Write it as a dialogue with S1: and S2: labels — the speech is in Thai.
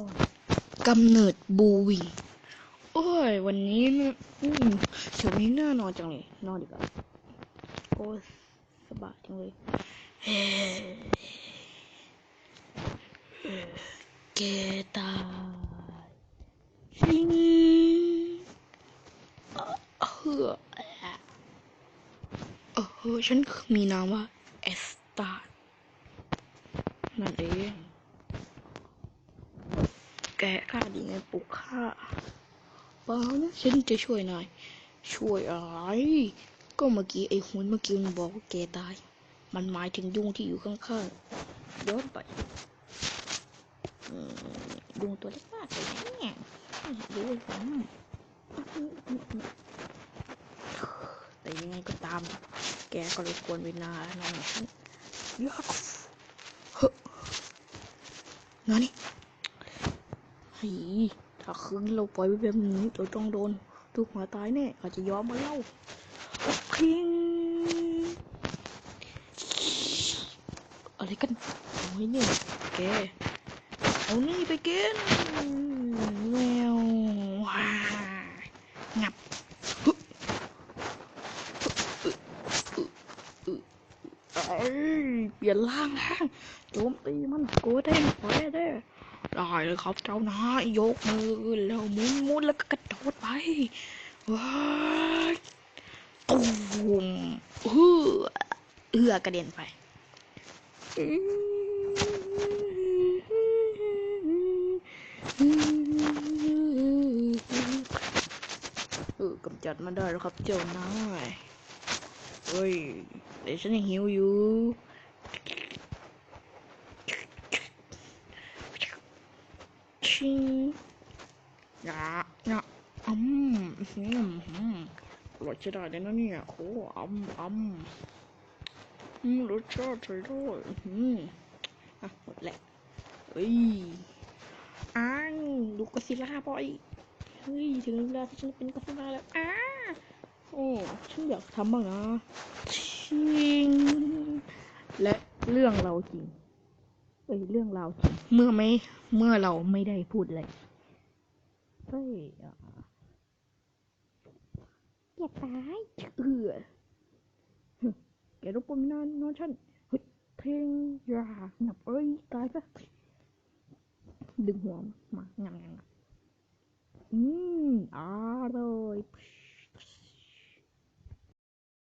S1: อนกำเนิดบูวิงโอ้ย วันนี้นอืมเช้านี้น่านอนจังเลย นอนดีกว่าโอ้ยสบายจังเลยเออแกตายชิงเออเฮอเออเฮ้อฉันมีนามว่าเอสตานั่นเอง แกกล้าดีไงปลุกข้าเปล่านะฉันจะช่วยนาย ช่วยอะไร ก็เมื่อกี้ไอ้หุ่นเมื่อกี้มันบอกว่าแกตาย มันหมายถึงยุงที่อยู่ข้างๆย้อนไปยุงตัวเล็กมากเลยเนี่ยดูผมแต่ยังไงก็ตาม แกก็เลยควรเวลานอนของฉันยักเฮ้อนั่นนี่ เฮ้ยถ้าคืนเราปล่อยไว้แบบนี้เราต้องโดนทุกหัวตายแน่อาจจะยอมมาเล่าพิงอะไรกันโอ้ยเนี่ยแกเอานี่ไปกินแมวว้างับฮึอึอึอึเปลี่ยนร่างร่างโจมตีมันโกเด้นแพ้ได้ ได้เลยครับเจ้านายยกมือแล้วมุนมุนแล้วก็กระโดดไปว้ายตูมเฮือเอือกระเด็นไปเออกำจัดมันได้แล้วครับเจ้านายเฮ้ยแต่ฉันยังหิวอยู่ ชิงยาเนี่ยอืมอืมอืมร่อยใช่ได้เลยนะเนี่ยโอ้อืมอืมอืมรสชาติใช้ได้อืมอะหมดแหละเฮ้ยอ้างดูกอซิลล่าบอยเฮ้ยถึงเวลาที่ฉันเป็นกอซิลล่าแล้วอ้าโอ้ฉันอยากทำบ้างนะชิงและเรื่องเราจริง เอ้ยเรื่องราวเมื่อไม่เมื่อเราไม่ได้พูดเลยเฮ้ยอะอย่าตายเอือแกรบกวนนอนนอนฉันเฮ้ยเพลงอย่าหนับเอ้ยตายปะดึงหัวมางำงำอืมอร่อย